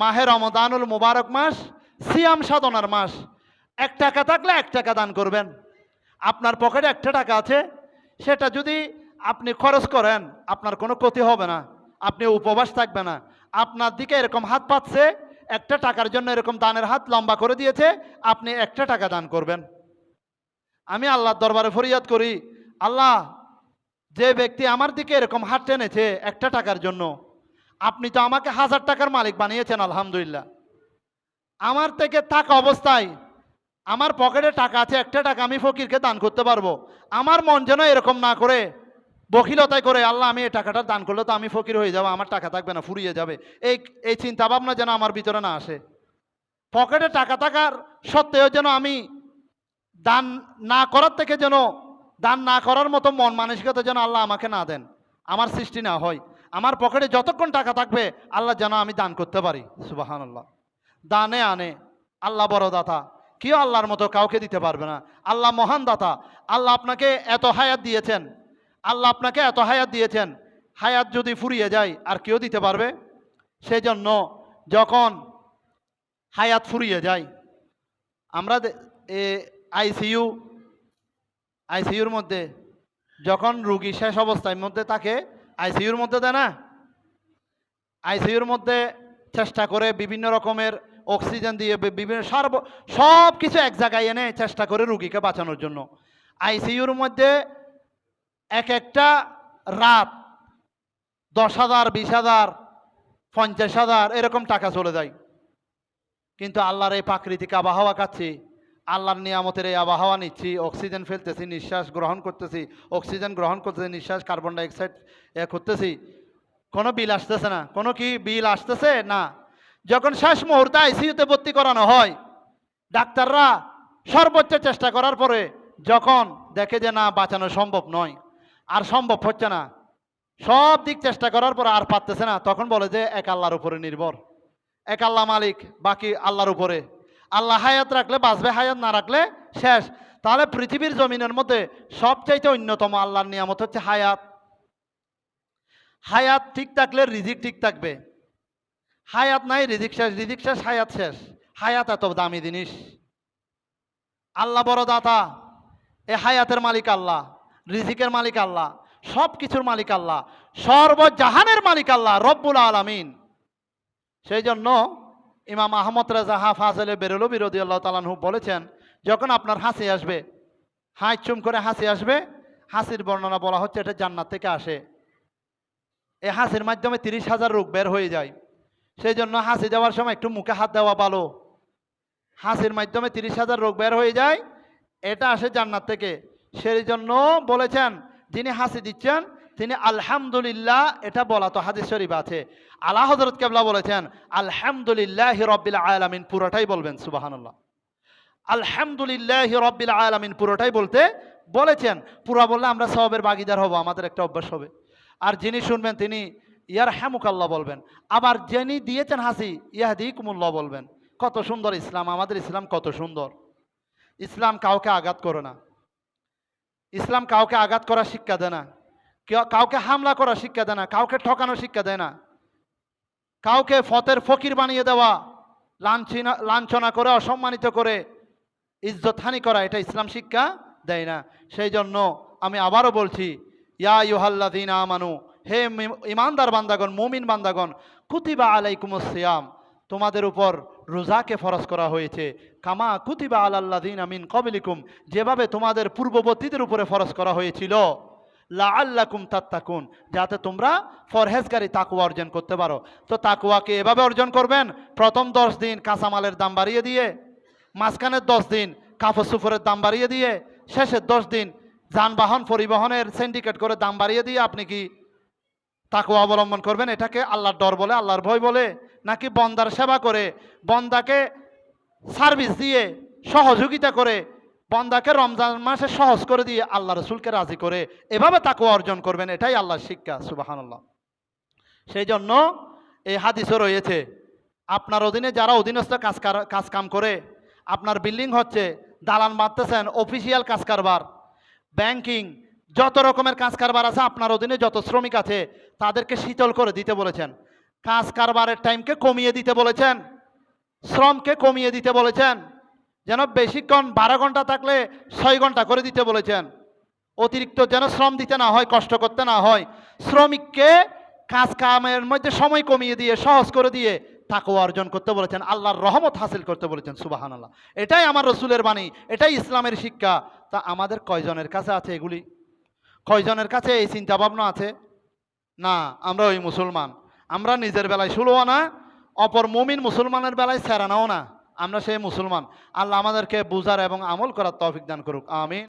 মাহে রমদানুল মুবারক মাস, সিয়াম সাধনার মাস। এক টাকা থাকলে এক টাকা দান করবেন। আপনার পকেটে একটা টাকা আছে, সেটা যদি আপনি খরচ করেন, আপনার কোনো ক্ষতি হবে না। আপনি উপবাস থাকবে না। আপনার দিকে এরকম হাত পাচ্ছে একটা টাকার জন্য এরকম দানের হাত লম্বা করে দিয়েছে, আপনি একটা টাকা দান করবেন। আমি আল্লাহর দরবারে ফরিয়াদ করি, আল্লাহ, যে ব্যক্তি আমার দিকে এরকম হাত টেনেছে একটা টাকার জন্য আপনি তো আমাকে হাজার টাকার মালিক বানিয়েছেন, আলহামদুলিল্লাহ। আমার থেকে থাকা অবস্থায় আমার পকেটে টাকা আছে, একটা টাকা আমি ফকিরকে দান করতে পারব। আমার মন যেন এরকম না করে, বকিলতায় করে, আল্লাহ, আমি এই টাকাটা দান করলে তো আমি ফকির হয়ে যাব, আমার টাকা থাকবে না, ফুরিয়ে যাবে। এই এই চিন্তা ভাবনা যেন আমার ভিতরে না আসে। পকেটে টাকা থাকার সত্ত্বেও যেন আমি দান না করার থেকে যেন, দান না করার মতো মন মানসিকতা যেন আল্লাহ আমাকে না দেন, আমার সৃষ্টি না হয়। আমার পকেটে যতক্ষণ টাকা থাকবে, আল্লাহ যেন আমি দান করতে পারি। সুবাহান আল্লাহ দানে আনে, আল্লাহ বড় দাতা। কেউ আল্লাহর মতো কাউকে দিতে পারবে না। আল্লাহ মহান দাতা। আল্লাহ আপনাকে এত হায়াত দিয়েছেন। আল্লাহ আপনাকে এত হায়াত দিয়েছেন। হায়াত যদি ফুরিয়ে যায়, আর কেউ দিতে পারবে? সেই জন্য যখন হায়াত ফুরিয়ে যায়, আমরা এ আইসিইউ, আইসিইউর মধ্যে যখন রুগী শেষ অবস্থার মধ্যে তাকে আইসিইউর মধ্যে দেয় না? আইসিইউর মধ্যে চেষ্টা করে বিভিন্ন রকমের অক্সিজেন দিয়ে বিভিন্ন সর্ব সব কিছু এক জায়গায় এনে চেষ্টা করে রুগীকে বাঁচানোর জন্য। আইসিইউর মধ্যে এক একটা রাত দশ হাজার, বিশ হাজার, পঞ্চাশ হাজার এরকম টাকা চলে যায়। কিন্তু আল্লাহর এই প্রাকৃতিক আবহাওয়া খাচ্ছি আল্লাহর নিয়ামতের এই আবহাওয়া নিচ্ছি, অক্সিজেন ফেলতেছি, নিঃশ্বাস গ্রহণ করতেছি, অক্সিজেন গ্রহণ করতেছি, নিঃশ্বাস কার্বন ডাইঅক্সাইড এ করতেছি কোনো বিল আসতেছে না। কোনো কি বিল আসতেছে? না। যখন শেষ মুহূর্তে আইসিইউতে ভর্তি করানো হয়, ডাক্তাররা সর্বোচ্চ চেষ্টা করার পরে যখন দেখে যে না, বাঁচানো সম্ভব নয়, আর সম্ভব হচ্ছে না, সব দিক চেষ্টা করার পর আর পারতেছে না, তখন বলে যে, এক আল্লাহর উপরে নির্ভর। এক আল্লাহ মালিক, বাকি আল্লাহর উপরে আল্লাহ হায়াত রাখলে, বাঁচবে হায়াত না রাখলে শেষ। তাহলে পৃথিবীর জমিনের মধ্যে সবচাইতে অন্যতম আল্লাহর নিয়ামত হচ্ছে হায়াত। হায়াত ঠিক থাকলে রিজিক ঠিক থাকবে। হায়াত নাই, রিজিক শেষ রিজিক শেষ, হায়াত শেষ। হায়াত এত দামি জিনিস। আল্লাহ বড় দাতা। এ হায়াতের মালিক আল্লাহ, রিজিকের মালিক আল্লাহ সব কিছুর মালিক আল্লাহ, সর্বজাহানের মালিক আল্লাহ, রব্বুল আলমিন। সেই জন্য ইমাম আহমদ রাজা হাফাজলে বেরোলো বিরোধী আল্লাহ তালানহু বলেছেন, যখন আপনার হাসি আসবে, হাই চুম করে হাসি আসবে, হাসির বর্ণনা বলা হচ্ছে এটা জান্নাত থেকে আসে। এই হাসির মাধ্যমে তিরিশ হাজার রোগ বের হয়ে যায়। সেই জন্য হাসি দেওয়ার সময় একটু মুখে হাত দেওয়া ভালো। হাসির মাধ্যমে তিরিশ হাজার রোগ বের হয়ে যায়, এটা আসে জান্নাত থেকে। সেই জন্য বলেছেন, যিনি হাসি দিচ্ছেন তিনি আলহামদুলিল্লাহ এটা বলা, তো হাদিস শরীফ আছে। আল্লাহ হজরত কেবলা বলেছেন, আলহামদুলিল্লাহ রব্বিল আলামিন পুরোটাই বলবেন সুবাহান্লাহ আলহামদুলিল্লাহ রব্বিল আলামিন পুরোটাই বলতে বলেছেন। পুরা বললে আমরা সবের বাগিদার হব, আমাদের একটা অভ্যাস হবে। আর যিনি শুনবেন তিনি ইয়ার হ্যামুকাল্লাহ বলবেন। আবার যিনি দিয়েছেন হাসি ইয়াহাদি কুমুল্লাহ বলবেন। কত সুন্দর ইসলাম, আমাদের ইসলাম কত সুন্দর। ইসলাম কাউকে আঘাত করে না। ইসলাম কাউকে আঘাত করার শিক্ষা দেয় না। কাউকে হামলা করার শিক্ষা দেয় না, কাউকে ঠকানো শিক্ষা দেয় না। কাউকে ফতের ফকির বানিয়ে দেওয়া, লাঞ্ছনা লাঞ্ছনা করে, অসম্মানিত করে, ইজ্জতহানি করা, এটা ইসলাম শিক্ষা দেয় না। সেই জন্য আমি আবারও বলছি, ইয়া ইউহাল্লাদিন আমানু, হে ইমানদার বান্দাগণ, মুমিন বান্দাগণ, কুতিবা আলাইকুম সিয়াম, তোমাদের উপর রোজাকে ফরজ করা হয়েছে। কামা কুতিবা আলাল্লাদিন আমিন কবিলিকুম যেভাবে তোমাদের পূর্ববর্তীদের উপরে ফরজ করা হয়েছিল। লা আল্লাকুম তাত্তাকুন, যাতে তোমরা ফরহেজগারি তাকুয়া অর্জন করতে পারো। তো তাকুয়াকে এভাবে অর্জন করবেন, প্রথম দশ দিন কাঁচামালের দাম বাড়িয়ে দিয়ে, মাঝখানের দশ দিন কাপড় সুফরের দাম বাড়িয়ে দিয়ে, শেষের দশ দিন যানবাহন পরিবহনের সিন্ডিকেট করে দাম বাড়িয়ে দিয়ে আপনি কি তাকুয়া অবলম্বন করবেন? এটাকে আল্লাহর ডর বলে, আল্লাহর ভয় বলে, নাকি বন্দার সেবা করে, বন্দাকে সার্ভিস দিয়ে সহযোগিতা করে বন্দাকে রমজান মাসে সহজ করে দিয়ে আল্লাহ রসুলকে রাজি করে এভাবে তাকে অর্জন করবেন, এটাই আল্লাহর শিক্ষা সুবাহান্লাহ সেই জন্য এই হাদিসও রয়েছে, আপনার অধীনে যারা অধীনস্থ কাজ কাজ কাম করে, আপনার বিল্ডিং হচ্ছে, দালান বাঁধতেছেন অফিসিয়াল কাজ কারবার ব্যাংকিং যত রকমের কাজ কারবার আছে, আপনার অধীনে যত শ্রমিক আছে, তাদেরকে শীতল করে দিতে বলেছেন। কাজ কারবারের টাইমকে কমিয়ে দিতে বলেছেন, শ্রমকে কমিয়ে দিতে বলেছেন যেন বেশিক্ষণ বারো ঘণ্টা থাকলে ছয় ঘণ্টা করে দিতে বলেছেন। অতিরিক্ত যেন শ্রম দিতে না হয়, কষ্ট করতে না হয়, শ্রমিককে কাজ কামের মধ্যে সময় কমিয়ে দিয়ে, সহজ করে দিয়ে তাকে অর্জন করতে বলেছেন, আল্লাহর রহমত হাসিল করতে বলেছেন সুবাহান আল্লাহ এটাই আমার রসুলের বাণী, এটাই ইসলামের শিক্ষা। তা আমাদের কয়জনের কাছে আছে এগুলি? কয়জনের কাছে এই চিন্তা ভাবনা আছে? না, আমরা ওই মুসলমান। আমরা নিজের বেলায় শুলও না অপর মুমিন মুসলমানের বেলায় সেরানাও না। আমরা সেই মুসলমান। আল্লাহ আমাদেরকে বুঝার এবং আমল করার তৌফিক দান করুক। আমিন।